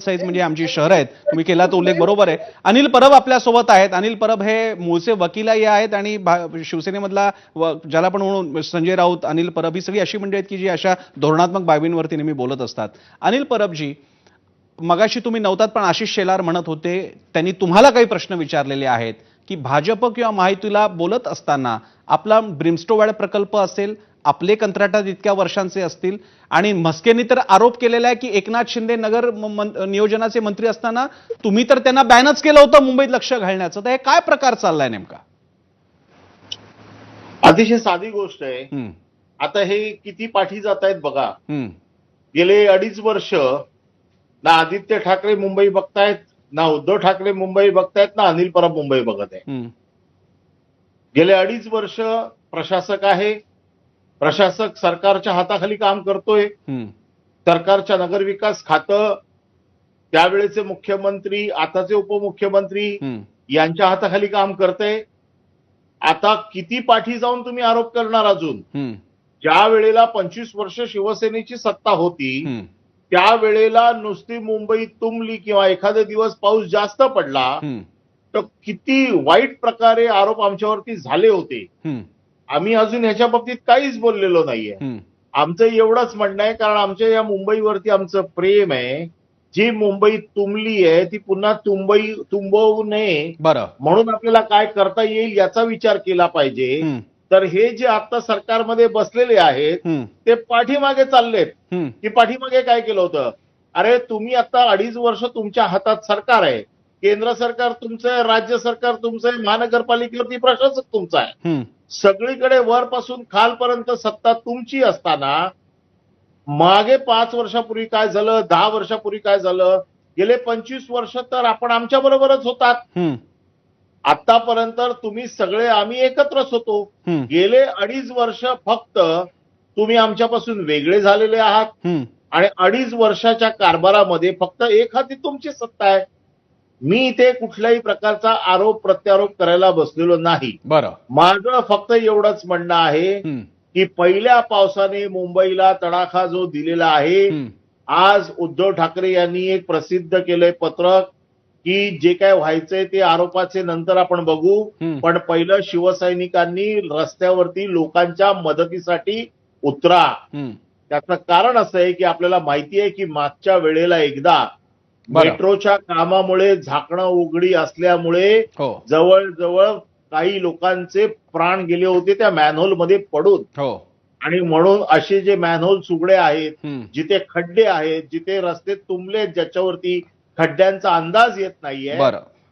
Size म्हणजे आमची शहरं आहेत. तुम्ही केला तो उल्लेख बरोबर आहे. अनिल परब आपल्यासोबत आहेत. अनिल परब हे मूळचे वकीलही आहेत आणि भा- शिवसेनेमधला ज्याला पण म्हणून संजय राऊत अनिल परब ही सगळी अशी मंडळी आहेत की जी अशा धोरणात्मक बाबींवरती नेहमी बोलत असतात. अनिल परबजी मगाशी तुम्ही नव्हतात पण आशिष शेलार म्हणत होते त्यांनी तुम्हाला काही प्रश्न विचारलेले आहेत की भाजप किंवा माहितीला बोलत असताना आपला ब्रिमस्टोवाड प्रकल्प असेल आपले कंत्राटात इतक्या वर्षांचे असतील. आणि म्हस्केंनी तर आरोप केलेला आहे की एकनाथ शिंदे नगर नियोजनाचे मंत्री असताना तुम्ही तर त्यांना बॅनच केलं होतं मुंबईत लक्ष घालण्याचं. तर हे काय प्रकार चाललाय नेमका? अतिशय साधी गोष्ट आहे. आता हे किती पाठी जात आहेत बघा. गेले अडीच वर्ष ना आदित्य ठाकरे मुंबई बघतायत ना उद्धव ठाकरे मुंबई बघतायत ना अनिल परब मुंबई बघत आहे गेले अडीच वर्ष प्रशासक आहे प्रशासक सरकारच्या हाताखाली काम करतोय. सरकारच्या नगरविकास खातं त्यावेळेचे मुख्यमंत्री आताचे उपमुख्यमंत्री यांच्या हाताखाली काम करते आता किती पाठी जाऊन तुम्ही आरोप करणार अजून? ज्या वेळेला पंचवीस वर्ष शिवसेनेची सत्ता होती हम्म, त्यावेळेला नुसती मुंबई तुंबली किंवा एखादा दिवस पाऊस जास्त पडला तर किती वाईट प्रकारे आरोप आमच्यावरती झाले होते. आम्ही अजून ह्याच्या बाबतीत काहीच बोललेलो नाहीये. आमचं एवढंच म्हणणं आहे कारण आमच्या या मुंबईवरती आमचं प्रेम आहे. जी मुंबई तुंबली आहे ती पुन्हा तुंबई तुंबवू नये. बरं. म्हणून आपल्याला काय करता येईल याचा विचार केला पाहिजे. तर हे जे आता सरकारमध्ये बसलेले आहेत ते पाठीमागे चाललेत. की पाठीमागे काय केलं होतं? अरे तुम्ही आता अडीच वर्ष तुमच्या हातात सरकार आहे. केंद्र सरकार तुमचं आहे राज्य सरकार तुमचं आहे महानगरपालिकेवरती प्रशासक तुमचा आहे. सगळीकडे वरपासून खालपर्यंत सत्ता तुमची असताना मागे पाच वर्षापूर्वी काय झालं दहा वर्षापूर्वी काय झालं गेले पंचवीस वर्ष तर आपण आमच्या बरोबरच होतात. आतापर्यंत तुम्ही सगळे आम्ही एकत्रच होतो. गेले अडीच वर्ष फक्त तुम्ही आमच्यापासून वेगळे झालेले आहात. आणि अडीच वर्षाच्या कारभारामध्ये फक्त एक हाती तुमची सत्ता आहे. मी इथे कुठल्याही प्रकारचा आरोप प्रत्यारोप करायला बसलेलो नाही. बरं. माझं फक्त एवढंच म्हणणं आहे की पहिल्या पावसाने मुंबईला तडाखा जो दिलेला आहे आज उद्धव ठाकरे यांनी एक प्रसिद्ध केलंय पत्रक की जे काय व्हायचंय ते आरोपाचे नंतर आपण बघू. पण पहिलं शिवसैनिकांनी रस्त्यावरती लोकांच्या मदतीसाठी उतरा. त्याचं कारण असं आहे की आपल्याला माहिती आहे की मागच्या वेळेला एकदा. मेट्रोच्या कामामुळे झाकणं उघडी असल्यामुळे हो. जवळजवळ काही लोकांचे प्राण गेले होते त्या मॅनहोलमध्ये पडून. हो. आणि म्हणून असे जे मॅनहोल सुगडे आहेत जिथे खड्डे आहेत जिथे रस्ते तुंबले आहेत, ज्याच्यावरती खड्ड्यांचा अंदाज येत नाहीये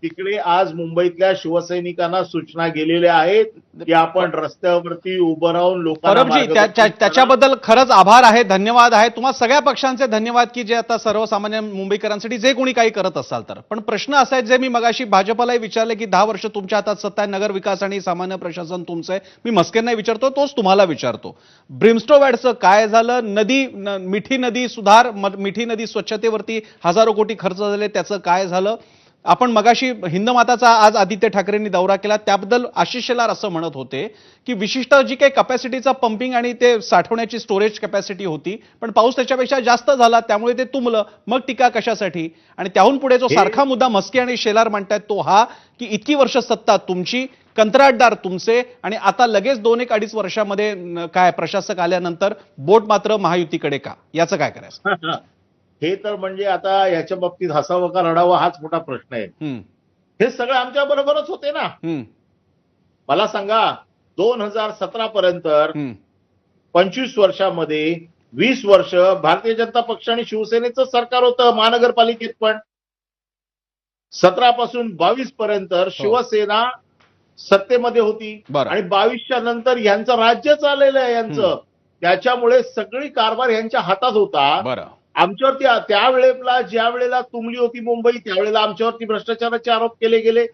तिकडे आज मुंबईतल्या शिवसैनिकांना सूचना गेलेल्या आहेत की आपण रस्त्यावरती उभं राहून लोकांना. त्याच्याबद्दल खरंच आभार आहे धन्यवाद आहे. तुम्हा सगळ्या पक्षांचे धन्यवाद की जे आता सर्वसामान्य मुंबईकरांसाठी जे कोणी काही करत असाल तर. पण प्रश्न असा आहे जे मी मगाशी भाजपलाही विचारले की दहा वर्ष तुमच्या हातात सत्ता आहे नगर विकास आणि सामान्य प्रशासन तुमचं आहे. मी मस्केंना विचारतो तोच तुम्हाला विचारतो. ब्रिमस्टोवॅडचं काय झालं? नदी मिठी नदी सुधार मिठी नदी स्वच्छतेवरती हजारो कोटी खर्च झाले त्याचं काय झालं? आपण मगाशी हिंदमाताचा आज आदित्य ठाकरेंनी दौरा केला. त्याबद्दल आशिष शेलार असं म्हणत होते की विशिष्ट जी काही कपॅसिटीचा पंपिंग आणि ते साठवण्याची स्टोरेज कपॅसिटी होती पण पाऊस त्याच्यापेक्षा जास्त झाला त्यामुळे ते तुंबलं. मग टीका कशासाठी? आणि त्याहून पुढे जो सारखा मुद्दा मस्के आणि शेलार म्हणतायत तो हा की इतकी वर्ष सत्ता तुमची कंत्राटदार तुमचे आणि आता लगेच दोन एक अडीच वर्षामध्ये काय प्रशासक आल्यानंतर बोट मात्र महायुतीकडे का? याचं काय करायचं? हे तर म्हणजे आता याच्या बाबतीत हसावं का रडावं हाच मोठा प्रश्न आहे. हे सगळं आमच्या बरोबरच होते ना. मला सांगा दोन हजार सतरा पर्यंत पंचवीस वर्षामध्ये वीस वर्ष भारतीय जनता पक्ष आणि शिवसेनेचं सरकार होतं महानगरपालिकेत पण. सतरा पासून बावीस पर्यंत शिवसेना सत्तेमध्ये होती. हो. आणि बावीसच्या नंतर यांचं राज्य चाललेलं आहे. यांचं. त्याच्यामुळे सगळी कारभार यांच्या हातात होता. बरं. आमच्यावरती त्यावेळेला ज्या वेळेला तुंबली होती मुंबई त्यावेळेला आमच्यावरती भ्रष्टाचाराचे आरोप केले गेले.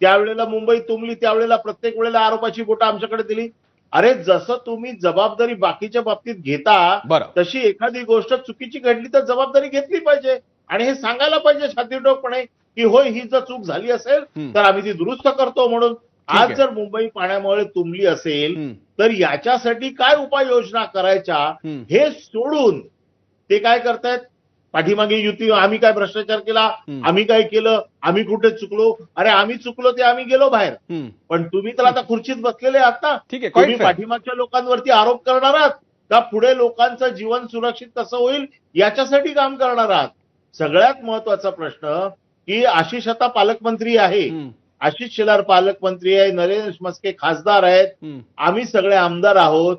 त्यावेळेला मुंबई तुंबली त्यावेळेला प्रत्येक वेळेला आरोपाची बोटं आमच्याकडे दिली. अरे जसं तुम्ही जबाबदारी बाकीच्या बाबतीत घेता तशी एखादी गोष्ट चुकीची घडली तर जबाबदारी घेतली पाहिजे. आणि हे सांगायला पाहिजे छातीटोकपणे की होय ही जर चूक झाली असेल. तर आम्ही ती दुरुस्त करतो म्हणून. आज. जर मुंबई पाण्यामुळे तुंबली असेल तर याच्यासाठी काय उपाययोजना करायच्या. हे सोडून ते काय करतायत पाठीमागे युती आम्ही काय भ्रष्टाचार केला. आम्ही काय केलं आम्ही कुठे चुकलो अरे आम्ही चुकलो ते आम्ही गेलो बाहेर. पण तुम्ही तर आता खुर्चीत बसलेले आहात ना ठीक आहे तुम्ही. पाठीमागच्या लोकांवरती आरोप करणार आहात का पुढे लोकांचं जीवन सुरक्षित कसं होईल याच्यासाठी काम करणार आहात सगळ्यात महत्त्वाचा प्रश्न की आशिष आता पालकमंत्री आहे. आशिष शेलार पालकमंत्री आहे नरेंद्र मस्के खासदार आहेत. आम्ही सगळे आमदार आहोत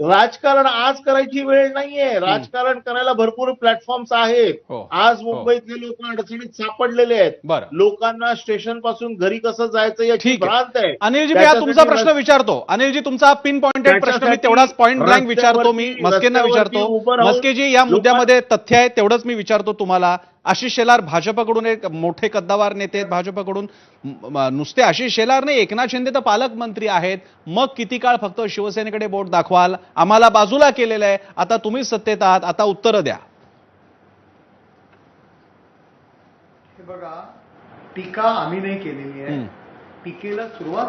राजकारण आज करायची वेळ नाहीये. राजकारण करायला भरपूर प्लॅटफॉर्म्स आहेत. हो. आज मुंबईतले लोक अडचणीत सापडलेले आहेत. बरं. लोकांना स्टेशनपासून घरी कसं जायचं याची. भ्रांत आहे. अनिलजी मी हा तुमचा प्रश्न विचारतो. अनिलजी तुमचा पिन पॉइंटेड प्रश्न मी तेवढाच पॉइंट ब्लँक विचारतो मी. मस्केंना विचारतो. मस्केजी या मुद्द्यामध्ये तथ्य आहे तेवढंच मी विचारतो तुम्हाला. आशिष शेलार भाजपकडून एक मोठे कद्दावार नेते आहेत. भाजपकडून नुसते आशिष शेलार नाही एकनाथ शिंदे तर पालकमंत्री आहेत. मग किती काळ फक्त शिवसेनेकडे बोट दाखवाल? आम्हाला बाजूला केलेलं आहे. आता तुम्ही सत्तेत आहात आता उत्तरं द्या. हे बघा टीका आम्ही नाही केलेली आहे. टीकेला सुरुवात